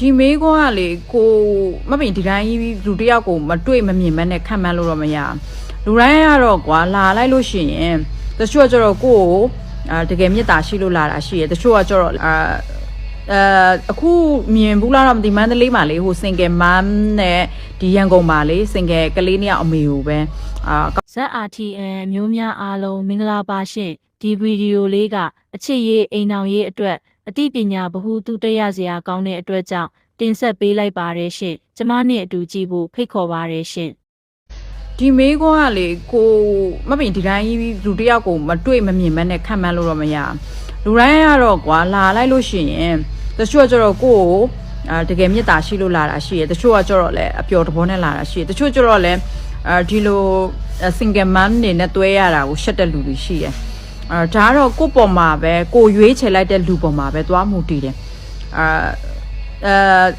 ဒီမေးခွန်းကလေကိုမပင်ဒီတိုင်းလူတစ်ယောက်ကိုမတွေ့မမြင်မနဲ့ခံမှန်းလို့တော့မရဘူးလူတိုင်းကတော့ကွာလာလိုက်လို့ရှိရင်တချို့ကကျတော့ကိုကိုအာတကယ်မေတ္တာရှိလို့လာတာရှိတယ်တချို့ကကျတော့အာအဲအခုမြင်ဘူးလားတော့မသိမန္တလေးမှာလေဟိုစင်ကယ်မမ်နဲ့ဒီရန်ကုန်မှာလေစင်ကယ်ကလေးနှစ်ယောက်အမေကိုပဲအာ ZRTN မျိုးများအားလုံးမင်္ဂလာပါရှင်ဒီဗီဒီယိုလေးကအချစ်ရေးအိမ်အောင်ရေးအတွက် အသိပညာဗဟုသုတရစရာကောင်းတဲ့အတွက်ကြောင့်တင်ဆက်ပေးလိုက်ပါတယ်ရှင်ကျမနဲ့အတူကြည့်ဖို့ဖိတ်ခေါ်ပါတယ်ရှင်ဒီမေးခွန်းကလေကိုမပင်ဒီတိုင်းလူတစ်ယောက်ကိုမတွေ့မမြင်မနဲ့ခံမှန်းလို့တော့မရဘူးလူတိုင်းကတော့ကွာလာလိုက်လို့ရှိရင်တချို့ကကျတော့ကိုကိုအာတကယ်မေတ္တာရှိလို့လာတာရှိတယ်တချို့ကကျတော့လည်းအပျော်တဘောနဲ့လာတာရှိတယ်တချို့ကျတော့လည်းအာဒီလို single mom နေနဲ့တွဲရတာကိုရှက်တဲ့လူတွေရှိတယ် အာဒါကတော့ကိုယ့်ပေါ်မှာပဲကိုရွေးချယ်လိုက်တဲ့လူပေါ်မှာပဲသွားမှုတည်တယ်အာအဲ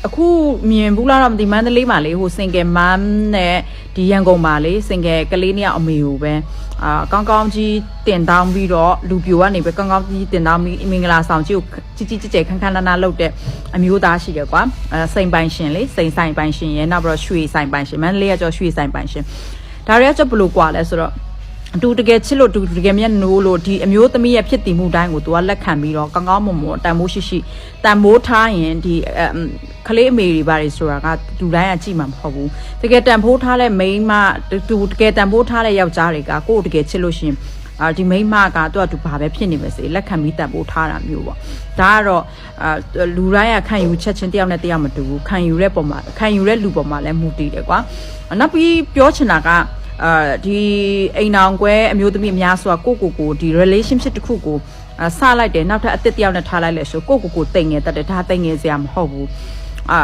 အခုမြင်ဘူးလားတော့မသိမန္တလေးမှာလေဟိုစင်ကယ်မမ်နဲ့ဒီရန်ကုန်မှာလေစင်ကယ်ကလေးနှစ်ယောက်အမေကိုပဲအာကောင်းကောင်းကြီးတင်တောင်းပြီးတော့လူပြိုကနေပဲကောင်းကောင်းကြီးတင်တောင်းပြီးမင်္ဂလာဆောင်ကြီးကိုကြီးကြီးကျယ်ကျယ်ခန်းခန်းနာနာလုပ်တဲ့အမျိုးသားရှိတယ်ကွာအဲစိန်ပိုင်ရှင်လေစိန်ဆိုင်ပိုင်ရှင်ရဲ့နောက်ပြီးတော့ရွှေဆိုင်ပိုင်ရှင်မန္တလေးကကျော်ရွှေဆိုင်ပိုင်ရှင်ဒါတွေကကျော်ဘလို့ကွာလဲဆိုတော့အ တူတကယ်ချစ်လို့တူတကယ်မျက်နိုးလို့ဒီအမျိုးသမီးရဲ့ဖြစ်တည်မှုတိုင်းကိုသူကလက်ခံပြီးတော့ကောင်းကောင်းမွန်မွန်တန်မိုးရှိရှိတန်မိုးထားရင်ဒီအမ်ကလေးအမေတွေဘာတွေဆိုတာကလူတိုင်းကကြည့်မှာမဟုတ်ဘူးတကယ်တန်ဖိုးထားတဲ့မိန်းမတူတကယ်တန်ဖိုးထားတဲ့ယောက်ျားတွေကကိုယ့်ကိုတကယ်ချစ်လို့ရှရင်အာဒီမိန်းမကသူကသူဘာပဲဖြစ်နေပါစေလက်ခံပြီးတန်ဖိုးထားတာမျိုးပေါ့ဒါကတော့အာလူတိုင်းကခံယူချက်ချင်းတယောက်နဲ့တယောက်မတူဘူးခံယူတဲ့ပုံမှာခံယူတဲ့လူပုံမှာလည်းမူတည်တယ်ကွာနောက်ပြီးပြောချင်တာက အာဒီအိမ်အောင်ကွဲအမျိုးသမီးအများဆိုတာကိုကိုကိုဒီ relationship တစ်ခုကိုအာစလိုက်တယ်နောက်ထပ်အသစ်တစ်ယောက်နဲ့ထားလိုက်လဲဆိုကိုကိုကိုတိတ်ငယ်တတ်တယ်ဒါတိတ်ငယ်စရာမဟုတ်ဘူးအာ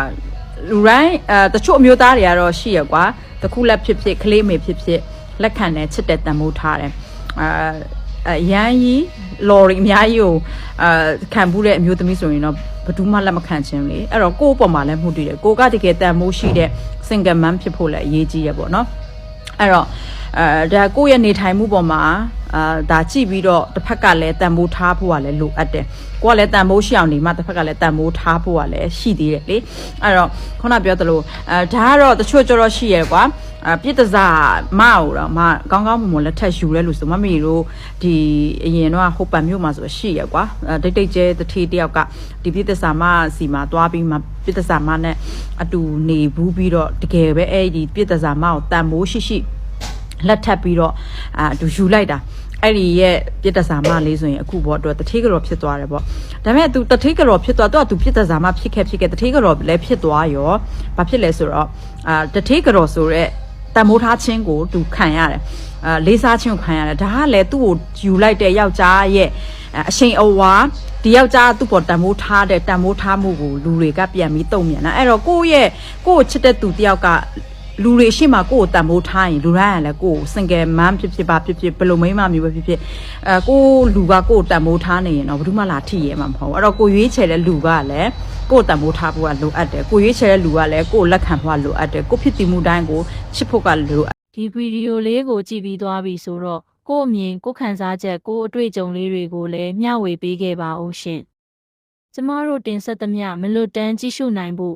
လူတိုင်းအာတချို့အမျိုးသားတွေကတော့ရှိရကွာတခုလက်ဖြစ်ဖြစ်ကလေးမေဖြစ်ဖြစ်လက်ခံတယ်ချစ်တယ်တန်ဖိုးထားတယ်အာအရန်ကြီးလော်ရီအများကြီးကိုအာခံဘူးတဲ့အမျိုးသမီးဆိုရင်တော့ဘယ်သူမှလက်မခံချင်းလေအဲ့တော့ကိုယ့်အပေါ်မှာလည်းမှုတည်တယ်ကိုကတကယ်တန်ဖိုးရှိတဲ့ single mom ဖြစ်ဖို့လည်းအရေးကြီးရပေါ့နော် အဲ့တော့အဲဒါကိုယ့်ရဲ့နေထိုင်မှုပေါ်မှာ အာဒါကြည့်ပြီးတော့တစ်ဖက်ကလည်းတန်ဖိုးထားဖို့ကလည်းလိုအပ်တယ်ကိုကလည်းတန်ဖိုးရှိအောင်နေမှတစ်ဖက်ကလည်းတန်ဖိုးထားဖို့ကလည်းရှိသေးတယ်လေအဲ့တော့ခုနပြောသလိုအဲဒါကတော့တချို့ကြတော့ရှိရကွာအပြစ်တစားမအောင်တော့မကောင်းကောင်းမွန်မွန်လက်ထက်ယူရဲလို့ဆိုမမေတို့ဒီအရင်တော့ဟိုပန်မြို့မှာဆိုရှိရကွာအဲတိတ်တိတ်ကျဲတထေးတယောက်ကဒီပြစ်တစားမစီမှာသွားပြီးမှပြစ်တစားမနဲ့အတူနေဘူးပြီးတော့တကယ်ပဲအဲ့ဒီပြစ်တစားမကိုတန်ဖိုးရှိရှိလက်ထပ်ပြီးတော့အာသူယူလိုက်တာ အဲ့ဒီရဲ့ပြစ်တစာမလေးဆိုရင်အခုဘောတော့တထေးကြော်ဖြစ်သွားတယ်ပေါ့ဒါပေမဲ့ तू တထေးကြော်ဖြစ်သွားတော့ तू ပြစ်တစာမဖြစ်ခဲ့ဖြစ်ခဲ့တထေးကြော်လည်းဖြစ်သွားရောဘာဖြစ်လဲဆိုတော့အာတထေးကြော်ဆိုတော့တန်မိုးထားခြင်းကို तू ခံရတယ်အာလေးစားခြင်းကိုခံရတယ်ဒါကလည်းသူ့ကိုယူလိုက်တဲ့ယောက်ျားရဲ့အရှိန်အဝါဒီယောက်ျားသူ့ပေါ်တန်မိုးထားတဲ့တန်မိုးထားမှုကိုလူတွေကပြန်ပြီးတုံ့ပြန်တာအဲ့တော့ကိုယ့်ရဲ့ကိုယ့်ကိုချစ်တဲ့သူတယောက်က လူတွေရှိမှကိုယ့်ကိုတန်ဖိုးထားရင်လူတိုင်းကလည်းကိုယ့်ကို single mom ဖြစ်ဖြစ်ပါဖြစ်ဖြစ်ဘယ်လိုမိန်းမမျိုးပဲဖြစ်ဖြစ်အဲကိုယ့်လူကကိုယ့်ကိုတန်ဖိုးထားနေရင်တော့ဘယ်သူမှလာထိရဲမှာမဟုတ်ဘူးအဲ့တော့ကိုရွေးချယ်တဲ့လူကလည်းကိုယ့်တန်ဖိုးထားဖို့ကလိုအပ်တယ်ကိုရွေးချယ်တဲ့လူကလည်းကိုယ့်လက်ခံဖို့ကလိုအပ်တယ်ကိုယ့်ဖြစ်တည်မှုတိုင်းကိုချစ်ဖို့ကလိုအပ်ဒီဗီဒီယိုလေးကိုကြည့်ပြီးသွားပြီဆိုတော့ကိုယ့်အမြင်ကိုယ့်ခံစားချက်ကိုယ့်အတွေ့အကြုံလေးတွေကိုလည်းမျှဝေပေးခဲ့ပါဦးရှင်ကျမတို့တင်ဆက်သမျှမလွတ်တမ်းကြည့်ရှုနိုင်ဖို့